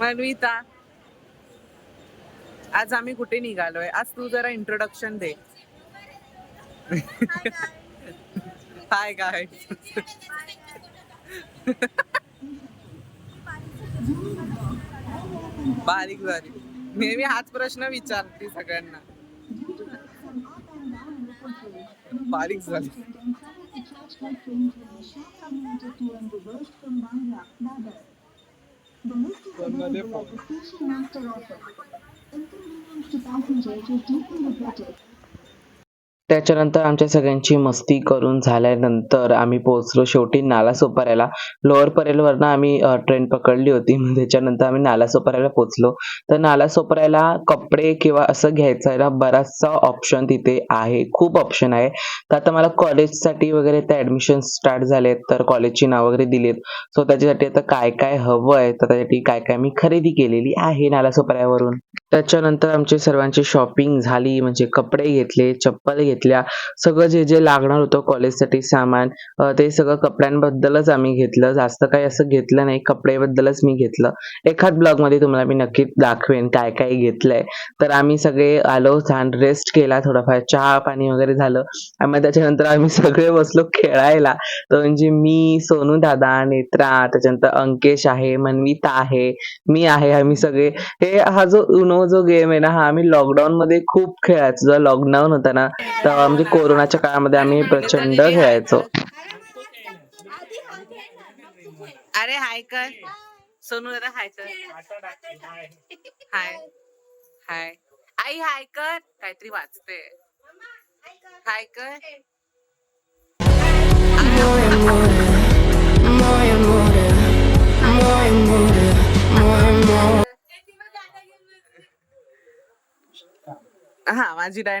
मनविता आज आम्ही कुठे निघालोय? आज तू जरा इंट्रोडक्शन दे. हाय काय बारीक बारीक. नेहमी हाच प्रश्न विचारते सगळ्यांना. बारीक झाली. The lift is available at the station after the Inconvenience to passengers is deeply regretted. त्याच्यानंतर आमच्या सगळ्यांची मस्ती करून झाल्यानंतर आम्ही पोहोचलो शेवटी नालासोपाऱ्याला. लोअर परेलवरनं आम्ही ट्रेन पकडली होती. त्याच्यानंतर आम्ही नालासोपाऱ्याला पोहोचलो. तर नालासोपाऱ्याला कपडे किंवा असं घ्यायचं बराचसा ऑप्शन तिथे आहे. खूप ऑप्शन आहे. तर आता मला कॉलेजसाठी वगैरे त्या ॲडमिशन स्टार्ट झालेत. तर कॉलेजची नाव वगैरे दिलीत. सो त्याच्यासाठी आता काय काय हवं आहे? तर त्यासाठी काय काय मी खरेदी केलेली आहे नालासोपाऱ्यावरून. त्याच्यानंतर आमची सर्वांची शॉपिंग झाली. म्हणजे कपडे घेतले चप्पल घेतल्या. सगळं जे जे लागणार होतं कॉलेजसाठी सामान ते सगळं कपड्यांबद्दलच आम्ही घेतलं. जास्त काही असं घेतलं नाही. कपडेबद्दलच मी घेतलं. एखाद ब्लॉगमध्ये तुम्हाला मी नक्की दाखवेन काय काय घेतलंय. तर आम्ही सगळे आलो छान रेस्ट केला थोडाफार चहा पाणी वगैरे झालं. आणि मग त्याच्यानंतर आम्ही सगळे बसलो खेळायला. तर म्हणजे मी सोनू दादा नेत्रा त्याच्यानंतर अंकेश आहे मनविता आहे मी आहे. आम्ही सगळे. हे हा जो उनो जो गेम आहे ना हा आम्ही लॉकडाऊन मध्ये खूप खेळायचो. जेव्हा लॉकडाऊन होता ना तेव्हा म्हणजे कोरोनाच्या काळामध्ये आम्ही प्रचंड खेळायचो. अरे हाय कर. सोनू दादा हाय कर. हाय. हाय. आई हाय कर. काहीतरी वाचते हाय कर. हा माझी डाय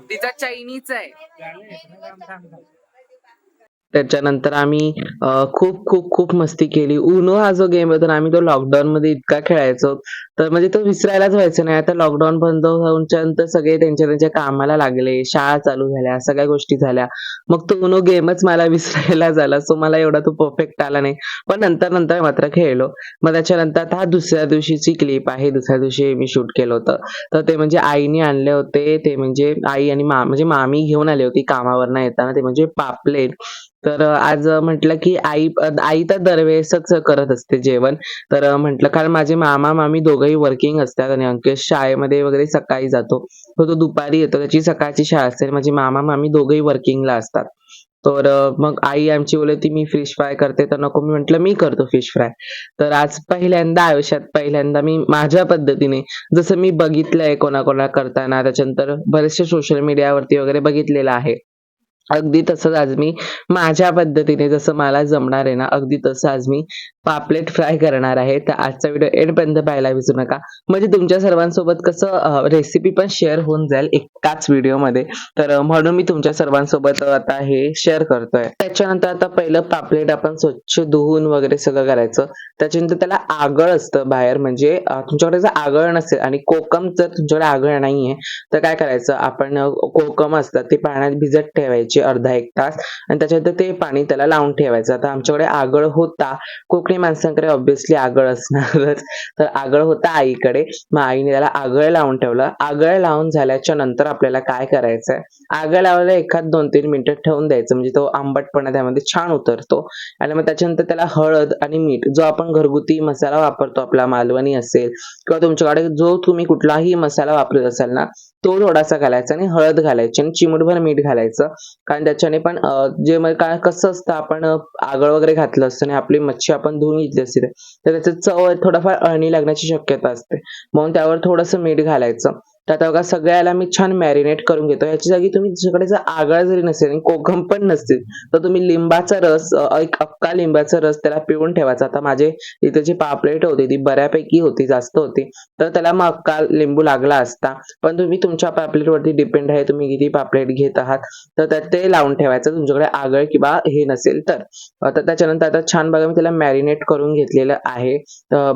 तिचा चायनीच आहे. त्याच्यानंतर आम्ही खूप खूप खूप मस्ती केली. उनो हा जो गेम आहे तर आम्ही तो लॉकडाऊन मध्ये इतका खेळायचो. तर म्हणजे तो विसरायलाच व्हायचं नाही. आता लॉकडाऊन बंद होऊनच्या नंतर सगळे त्यांच्या त्यांच्या कामाला लागले. शाळा चालू झाल्या सगळ्या गोष्टी झाल्या. मग तो उनो गेमच मला विसरायला झाला. सो मला एवढा तो परफेक्ट आला नाही. पण नंतर नंतर मात्र खेळलो. मग त्याच्यानंतर आता हा दुसऱ्या दिवशीची क्लिप आहे. दुसऱ्या दिवशी मी शूट केलं होतं. तर ते म्हणजे आईने आणले होते. ते म्हणजे आई आणि मा म्हणजे मामी घेऊन आली होती कामावरनं येताना. ते म्हणजे पापलेट. तर आज म्हटलं की आई आई तर दरवेळेसच करत असते जेवण. तर म्हटलं कारण माझे मामा मामी दोघंही वर्किंग असतात आणि अंकेश शाळेमध्ये वगैरे सकाळी जातो. तो तो दुपारी येतो. त्याची सकाळची शाळा असते माझे मामा मामी दोघेही वर्किंगला असतात. तर मग आई आमची बोलली ती मी फिश फ्राय करते तर नको. मी म्हटलं मी करतो फिश फ्राय तर आज पहिल्यांदा आयुष्यात पहिल्यांदा मी माझ्या पद्धतीने जसं मी बघितलंय कोणाकोणा करताना त्याच्यानंतर बरेचसे सोशल मीडियावरती वगैरे बघितलेलं आहे. अगदी तसंच आज मी माझ्या पद्धतीने जसं मला जमणार आहे ना अगदी तसं आज मी पापलेट फ्राय करणार आहे. तर आजचा व्हिडिओ एंडपर्यंत पाहायला विसरू नका. म्हणजे तुमच्या सर्वांसोबत कसं रेसिपी पण शेअर होऊन जाईल एकाच व्हिडिओमध्ये तर म्हणून मी तुमच्या सर्वांसोबत आता हे शेअर करतोय. त्याच्यानंतर आता पहिलं पापलेट आपण स्वच्छ धुवून वगैरे सगळं करायचं. त्याच्यानंतर त्याला आगळ असतं बाहेर. म्हणजे तुमच्याकडे जर आगळ नसेल आणि कोकम जर तुमच्याकडे आगळ नाहीये तर काय करायचं? आपण कोकम असतात ते पाण्यात भिजत ठेवायचे. अर्धा एक तास आणि त्याच्यानंतर ते पाणी त्याला लावून ठेवायचं. आता आमच्याकडे आगळ होता. कोकणी माणसांकडे ऑब्व्हियसली आगळ असणारच. तर आगळ होता आईकडे. मग आईने त्याला आगळ लावून ठेवलं. आगळ लावून झाल्याच्यानंतर आपल्याला काय करायचंय? आगळ लावायला एखाद दोन तीन मिनिटं ठेवून द्यायचं. म्हणजे तो आंबटपणा त्यामध्ये छान उतरतो. आणि मग त्याच्यानंतर त्याला हळद आणि मीठ जो आपण घरगुती मसाला वापरतो आपला मालवणी असेल किंवा तुमच्याकडे जो तुम्ही कुठलाही मसाला वापरत असाल ना तो थोडासा घालायचा आणि हळद घालायची आणि चिमूटभर मीठ घालायचं. कारण त्याच्याने पण जे काय कसं असतं आपण आगळ वगैरे घातलं असतं आणि आपली मच्छी आपण धुवून घेतली असते तर त्याचं चव थोडाफार अळणी लागण्याची शक्यता असते. म्हणून त्यावर थोडंसं मीठ घालायचं. तर आता बघा सगळ्याला मी छान मॅरिनेट करून घेतो. याची जागी तुम्ही तुमच्याकडे जर आगळ जरी नसेल आणि कोकम पण नसतील तर तुम्ही लिंबाचा रस एक अक्का लिंबाचा रस त्याला पिळून ठेवायचा. आता माझे इथे जी पापलेट होती ती बऱ्यापैकी होती जास्त होती. तर त्याला मग अक्का लिंबू लागला असता. पण तुम्ही तुमच्या पापलेटवरती डिपेंड आहे तुम्ही किती पापलेट घेत आहात. तर त्यात ते लावून ठेवायचं तुमच्याकडे आगळ किंवा हे नसेल तर. त्याच्यानंतर आता छान बघा मी त्याला मॅरिनेट करून घेतलेलं आहे.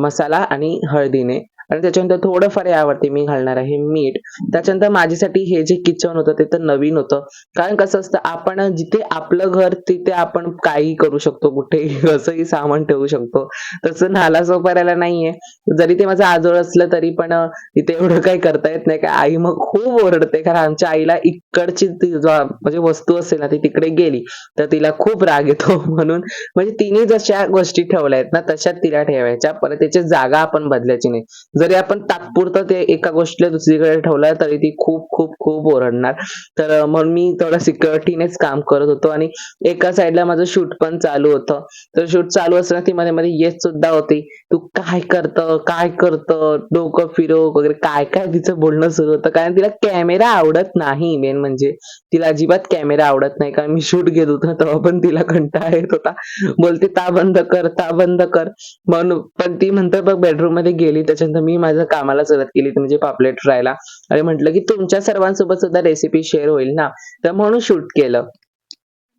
मसाला आणि हळदीने. आणि त्याच्यानंतर थोडंफार यावरती मी घालणार आहे मीठ. त्याच्यानंतर माझ्यासाठी हे जे किचन होतं ते तर नवीन होतं. कारण कसं असतं आपण जिथे आपलं घर तिथे आपण काही करू शकतो कुठेही कसंही सामान ठेवू शकतो. तसं नालासोपाऱ्याला नाहीये. जरी ते माझं आजोळ असलं तरी पण तिथे एवढं काही करता येत नाही. का आई मग खूप ओरडते. कारण आमच्या आईला इकडची म्हणजे वस्तू असेल ना ती तिकडे गेली तर तिला खूप राग येतो. म्हणून म्हणजे तिने जशा गोष्टी ठेवल्या आहेत ना तशाच तिला ठेवायच्या. परत त्याची जागा आपण बदलायची नाही. जरी आपण तात्पुरतं ते एका गोष्टीला दुसरीकडे ठेवलं तरी ती खूप खूप खूप ओरडणार. तर मग म्हणून मी थोडं सिक्युरिटीनेच काम करत होतो आणि एका साईडला माझं शूट पण चालू होतं. तर शूट चालू असताना ती मध्ये मध्ये येत सुद्धा होती. तू काय करतं? काय करतं? डोकं फिरव वगैरे. काय काय तिचं बोलणं सुरू होतं? कारण तिला कॅमेरा आवडत नाही मेन म्हणजे. तिला अजिबात कॅमेरा आवडत नाही. कारण मी शूट घेत होतो तेव्हा पण तिला कंटाळा येत होता. बोलते ता बंद कर ता बंद कर. म्हणून पण ती म्हणतं बघ बेडरूममध्ये गेली. त्याच्यानंतर मी माझ्या कामाला सुरुवात केली म्हणजे पापलेट फ्रायला आणि म्हटलं की तुमच्या सर्वांसोबत सुद्धा रेसिपी शेअर होईल ना. तर म्हणून शूट केलं.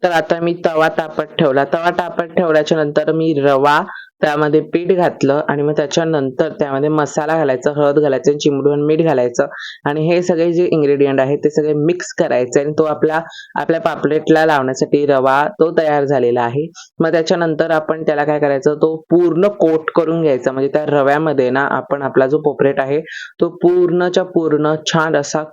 तर आता मी तवा तापत ठेवला. तवा तापत ठेवल्याच्या नंतर मी रवा त्यामध्ये पीठ घातलं आणि मग त्याच्यानंतर त्यामध्ये मसाला घालायचा हळद घालायचं चिमडून मीठ घालायचं. आणि हे सगळे जे इंग्रेडियंट आहेत ते सगळे मिक्स करायचे आणि तो आपला आपल्या पापलेटला लावण्यासाठी रवा तो तयार झालेला आहे. मग त्याच्यानंतर आपण त्याला काय करायचं तो पूर्ण कोट करून घ्यायचा. म्हणजे त्या रव्यामध्ये ना आपण आपला जो पोपरेट आहे तो पूर्णच्या पूर्ण छान असा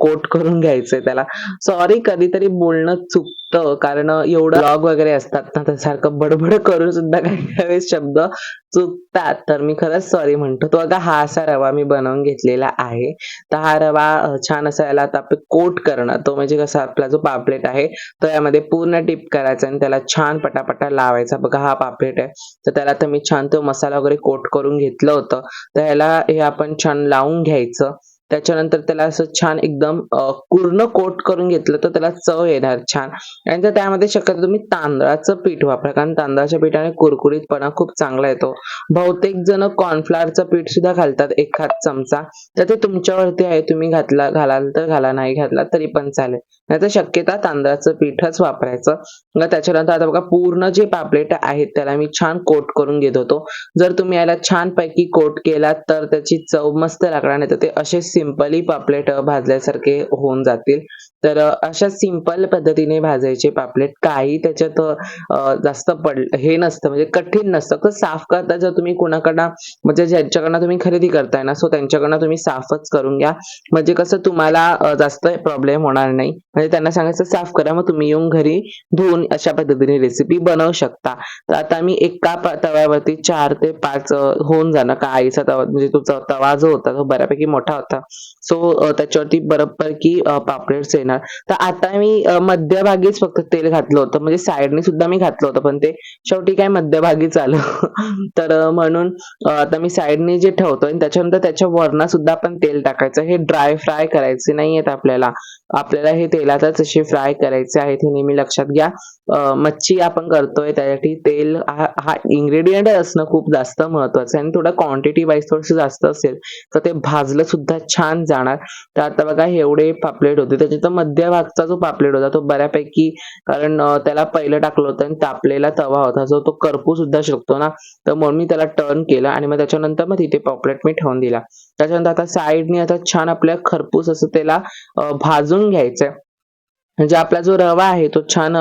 कोट करून घ्यायचंय त्याला. सॉरी कधीतरी बोलणं चुकतं कारण एवढं ब्लॉग वगैरे असतात ना तर सारखं बडबड करून सुद्धा काही काही वेळेस शब्द चुकतात. तर मी खरंच सॉरी म्हणतो. तो अगं हा असा रवा मी बनवून घेतलेला आहे. तर हा रवा छान असा याला आता आपण कोट करणं तो म्हणजे कसा आपला जो पापलेट आहे तो यामध्ये पूर्ण डिप करायचा आणि त्याला छान पटापटा लावायचा. बघा हा पापलेट आहे. तर त्याला तर मी छान तो मसाला वगैरे कोट करून घेतलं होतं. तर ह्याला हे आपण छान लावून घ्यायचं. त्याच्यानंतर त्याला असं छान एकदम पूर्ण कोट करून घेतलं तर त्याला चव येणार छान. आणि तर त्यामध्ये शक्यतो तुम्ही तांदळाचं पीठ वापरा कारण तांदळाच्या पिठाने कुरकुरीतपणा खूप चांगला येतो. बहुतेक जण कॉर्नफ्लॉवरचं पीठ सुद्धा घालतात एखाद चमचा. तर ते तुमच्यावरती आहे तुम्ही घातला घालाल तर घाला नाही घातला तरी पण चालेल. नाही तर शक्यता तांदळाचं पीठच वापरायचं. मग त्याच्यानंतर आता बघा पूर्ण जे पापलेट आहेत त्याला मी छान कोट करून घेत होतो. जर तुम्ही याला छान पैकी कोट केलात तर त्याची चव मस्त लागणार नाही तर ते असे सिंपली पापलेट भाजल्यासारखे होऊन जातील. तर अशा सिंपल पद्धतीने भाजायचे पापलेट काही त्याच्यात जास्त पड हे नसतं म्हणजे कठीण नसतं. तर साफ करता जर तुम्ही कोणाकडनं म्हणजे ज्यांच्याकडनं तुम्ही खरेदी करताय ना सो त्यांच्याकडनं तुम्ही साफच करून घ्या. म्हणजे कसं तुम्हाला जास्त प्रॉब्लेम होणार नाही. म्हणजे त्यांना सांगायचं साफ करा मग तुम्ही येऊन घरी धुवून अशा पद्धतीने रेसिपी बनवू शकता. तर आता मी एका तव्यावरती चार ते पाच होऊन जाणं का आईचा तवा म्हणजे तो तवा जो होता तो बऱ्यापैकी मोठा होता. सो त्याच्यावरती बरोबरकी पापलेट्स येणार. तर आता मी मध्यभागीच फक्त तेल घातलं होतं. म्हणजे साईडने सुद्धा मी घातलं होतं पण ते शेवटी काय मध्यभागीच आलं. तर म्हणून आता मी साईडने जे ठेवतो आणि त्याच्यानंतर त्याच्या वरना सुद्धा आपण तेल टाकायचं. हे ड्राय फ्राय करायचे नाहीयेत आपल्याला. आपल्याला हे तेलातच असे फ्राय करायचे आहेत हे नेहमी लक्षात घ्या. मच्छी आपण करतोय त्यासाठी तेल हा हा इन्ग्रेडियंट असणं खूप जास्त महत्वाचं आहे. आणि थोडं क्वांटिटी वाईज थोडंसं जास्त असेल तर ते भाजलं सुद्धा छान जाणार. तर आता बघा हे एवढे पापलेट होते. त्याच्यात मध्यभागचा जो पापलेट होता तो बऱ्यापैकी कारण त्याला पहिलं टाकलं होतं आणि तापलेला तवा होता. जो तो करपू सुद्धा शकतो ना तर म्हणून मी त्याला टर्न केलं आणि मग त्याच्यानंतर मग तिथे पॉपलेट मी ठेवून दिला. त्याच्यानंतर आता साईडने आता छान आपल्या खरपूस असं त्याला भाजून घ्यायचंय. म्हणजे आपला जो रवा आहे तो छान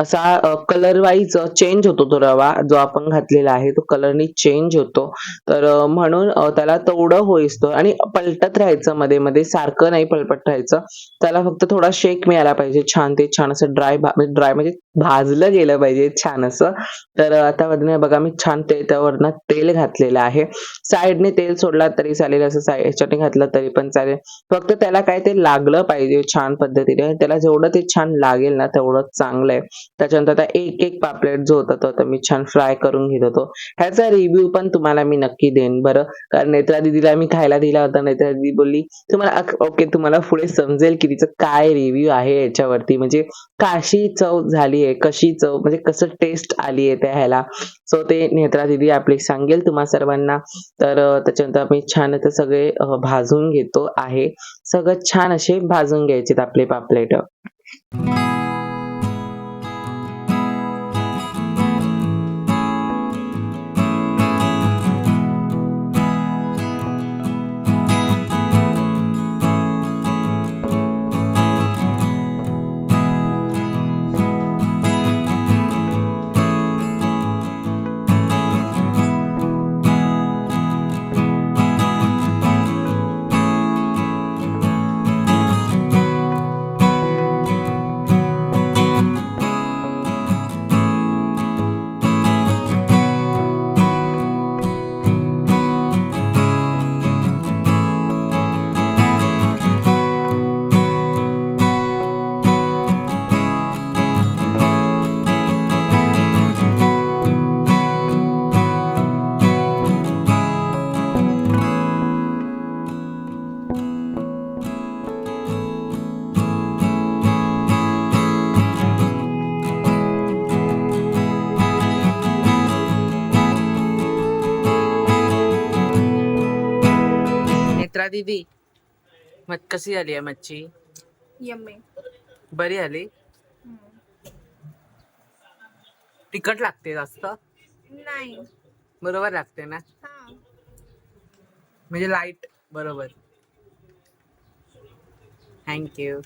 असा कलर वाईज चेंज होतो तो रवा जो आपण घातलेला आहे तो कलरनी चेंज होतो. तर म्हणून त्याला तेवढं होईस्तो आणि पलटत राहायचं मध्ये मध्ये सारखं नाही पलपट राहायचं. त्याला फक्त थोडा शेक मिळाला पाहिजे छान ते छान असं ड्राय ड्राय म्हणजे भाजलं गेलं पाहिजे छान असं. तर आता वरनं बघा मी छान ते त्यावरनं तेल घातलेलं आहे. साईडने तेल सोडला तरी चालेल असं साईड ह्याच्याने घातलं तरी पण चालेल. फक्त त्याला काय ते लागलं पाहिजे छान पद्धतीने. त्याला जेवढं ते छान लागेल ना तेवढं चांगलं आहे त्याच्यानंतर आता एक एक पापलेट जो होता तो आता मी छान फ्राय करून घेत होतो. ह्याचा रिव्ह्यू पण तुम्हाला मी नक्की देईन बरं. कारण नेत्रा दिदीला मी खायला दिला होता नेत्रा दिदी बोलली तुम्हाला ओके तुम्हाला पुढे समजेल की तिचं काय रिव्ह्यू आहे याच्यावरती. म्हणजे काशी चव झाली आहे कशी चव म्हणजे कसं टेस्ट आली आहे त्या ह्याला. सो ते नेत्रा दिदी आपली सांगेल तुम्हा सर्वांना. तर त्याच्यानंतर आम्ही छान तर सगळे भाजून घेतो आहे. सगळं छान असे भाजून घ्यायचे आपले पापलेट. दीदी। मत कशी आली आहे मच्छी? यम्मी. बरी आली? तिखट लागते जास्त? नाही. बरोबर लागते ना? हा. म्हणजे लाईट बरोबर. थँक्यू